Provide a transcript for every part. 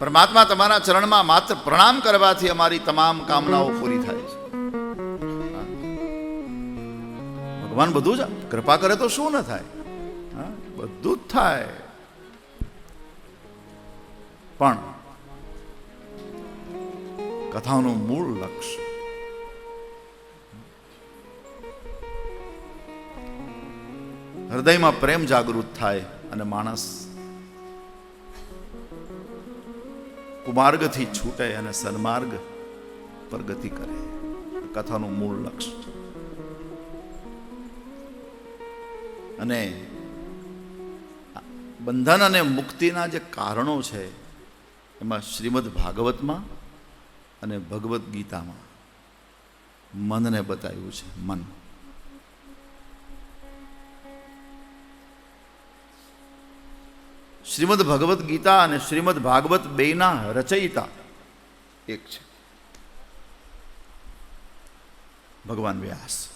પરમાત્મા તમારા ચરણમાં માત્ર પ્રણામ કરવાથી અમારી તમામ કામનાઓ પૂરી થાય છે. ભગવાન બધું જ કૃપા કરે તો શું ન થાય? બધું જ થાય. પણ કથાનું મૂળ લક્ષ્ય હૃદયમાં પ્રેમ જાગૃત થાય અને માણસ કુમાર્ગથી છૂટે અને સન્માર્ગ પર ગતિ કરે કથાનું મૂળ લક્ષ્ય છે. અને બંધન અને મુક્તિના જે કારણો છે, એમાં શ્રીમદ ભાગવતમાં અને ભગવદ્ ગીતામાં મનને બતાવ્યું છે, મન શ્રીમદ ભગવદ્ ગીતા અને શ્રીમદ ભાગવત બેના રચયિતા. એક છે. ભગવાન વ્યાસ.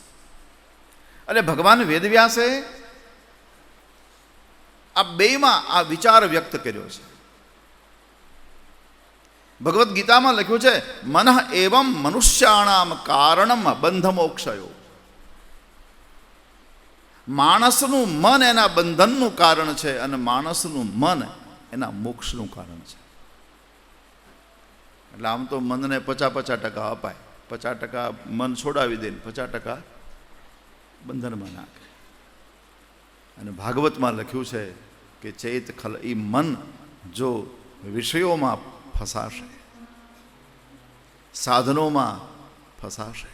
એટલે ભગવાન વેદવ્યાસે આ બેમાં આ વિચાર વ્યક્ત કર્યો છે. ભગવદ્ ગીતામાં લખ્યું છે, મન એવમ મનુષ્યાણામ કારણમ બંધ મોક્ષયો માણસનું મન એના બંધનનું કારણ છે અને માણસનું મન એના મોક્ષનું કારણ છે. એટલે આમ તો મનને પચાસ પચાસ ટકા અપાય. પચાસ ટકા મન છોડાવી દે પચાસ ટકા બંધનમાં નાખે. અને ભાગવતમાં લખ્યું છે કે ચૈત ખલ એ મન જો વિષયોમાં ફસાશે, સાધનોમાં ફસાશે.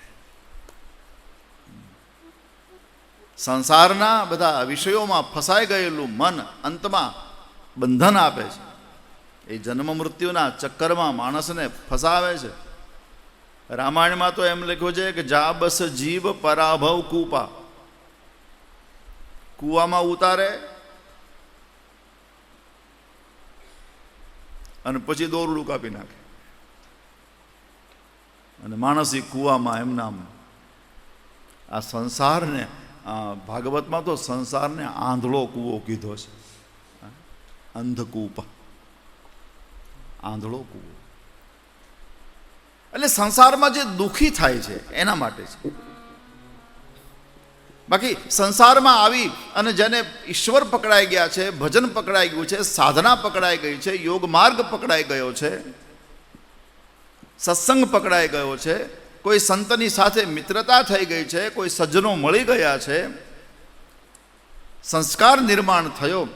સંસારના બધા વિષયોમાં ફસાઈ ગયેલું મન અંતમાં બંધન આપે છે. એ જન્મ મૃત્યુના ચક્કરમાં માણસને ફસાવે છે. રામાયણમાં તો એમ લખ્યું છે કે જા બસ જીવ પરાભવ કૂપા. કૂવામાં ઉતારે અને પછી દોરડું કાપી નાખે. અને માણસ એ કૂવામાં એમના આ સંસારને ભાગવતમાં તો સંસારને આંધળો કૂવો કીધો છે. અંધકૂપ. આંધળો કૂવો. એટલે સંસારમાં જે દુઃખી થાય છે, એના માટે છે. બાકી સંસારમાં આવી અને જેને ઈશ્વર પકડાઈ ગયા છે, ભજન પકડાઈ ગયું છે, સાધના પકડાઈ ગઈ છે યોગ માર્ગ પકડાઈ ગયો છે, સત્સંગ પકડાઈ ગયો છે કોઈ સંતની સાથે મિત્રતા થઈ ગઈ છે, કોઈ સજ્જનો મળી ગયા છે, સંસ્કાર નિર્માણ થયો,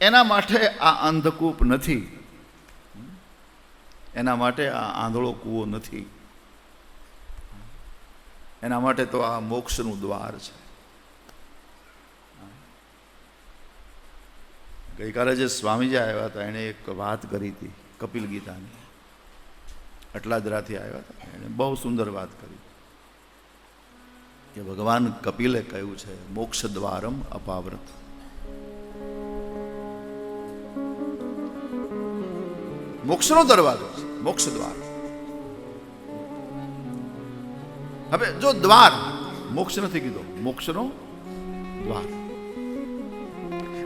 એના માટે આ અંધકૂપ નથી. એના માટે આ આંધળો કૂવો નથી. એના માટે તો આ મોક્ષનું દ્વાર છે. ગઈકાલે જે સ્વામીજી આવ્યા હતા, એણે એક વાત કરી હતી કપિલ ગીતાની. અટલાદરાથી આવ્યા હતા. એણે બહુ સુંદર વાત કરી. કે ભગવાન કપિલે કહ્યું છે, મોક્ષ દ્વારમ અપાવ્રત. મોક્ષનો દરવાજો મોક્ષ દ્વાર. હવે જો દ્વાર, મોક્ષ નથી કીધો, મોક્ષનો દ્વાર.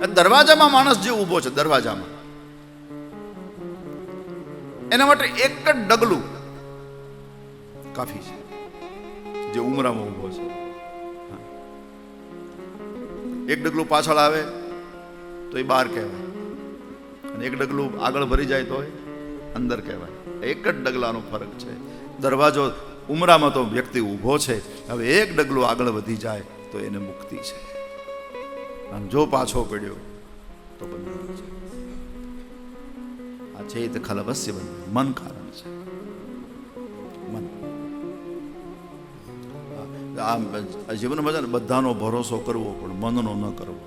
દરવાજામાં માણસ જે ઊભો છે, દરવાજામાં એના માટે એક જ ડગલું કાફી છે, જે ઉમરામાં ઊભો છે. એક ડગલું પાછળ આવે તો એ બહાર કહેવાય. અને એક ડગલું આગળ ભરી જાય તો અંદર કહેવાય. એક જ ડગલાનો ફરક છે. દરવાજો ઉમરામાં તો વ્યક્તિ ઊભો છે, હવે એક ડગલું આગળ વધી જાય તો એને મુક્તિ છે. આમ જો પાછો પડ્યો તો બંધ છે. આ ચેત ખલવસ્ય બંધન મન કારણ છે મન આ જીવનમાં છે બધાનો ભરોસો કરવો પણ મનનો ન કરવો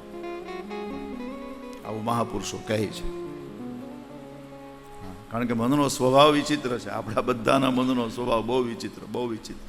આવું મહાપુરુષો કહે છે. કારણ કે મનનો સ્વભાવ વિચિત્ર છે. આપણા બધાના મનનો સ્વભાવ બહુ વિચિત્ર બહુ વિચિત્ર.